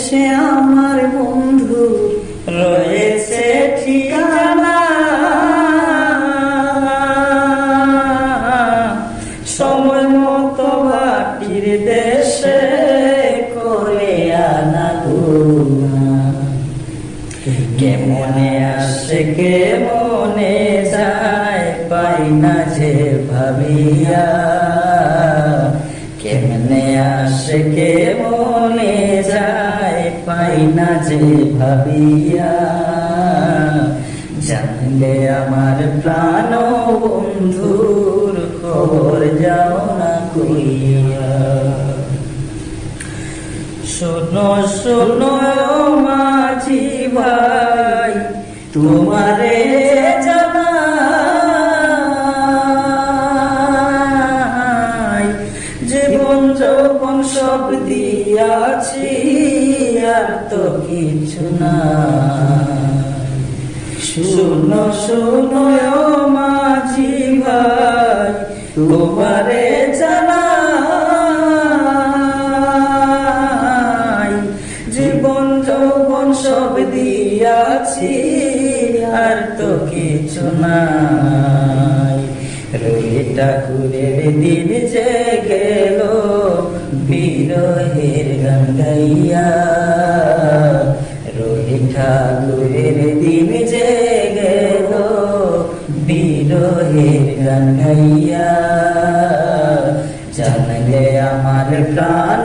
সে আমার বন্ধু রয়েছে ঠিকানা। সময় মতো ভাটির দেশে করে আনা কেমনে আসে, কেমনে যায়, পাই না যে ভাবিয়া। কেমনে আসে যায় পাই না যে ভাবিয়া, জানলে আমার প্রাণ বন্ধুর খবর যাও না কইয়া। শোনো শোনো মাঝি ভাই, তোমারে জীবন যৌবন সব দিয়াছি, আর তো কিছু না শুনো শুনো মাঝি ভাই, তোমারে জানাই, জীবন যৌবন সব দিয়াছি, আর তো কিছু রবি ঠাকুরের দিন যে গেল বিরহের গান গাইয়া। রবি ঠাকুরের দিন যে গেল বিরহের গান গাইয়া। জানলে আমার প্রাণ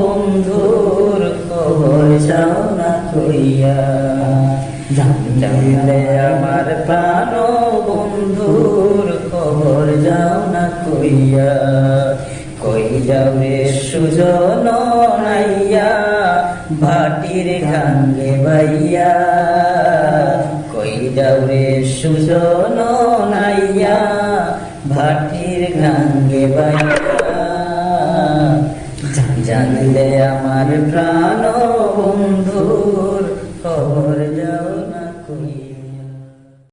বন্ধুর খবর যাও না কইয়া। জানলে আমার প্রাণ বন্ধুর কইয়া কই রে সুজন নাইয়া ভাটির গাঙ্গে বাইয়া। কই রে সুজন নাইয়া ভাটির গাঙ্গে বাইয়া। জানলে আমার প্রাণ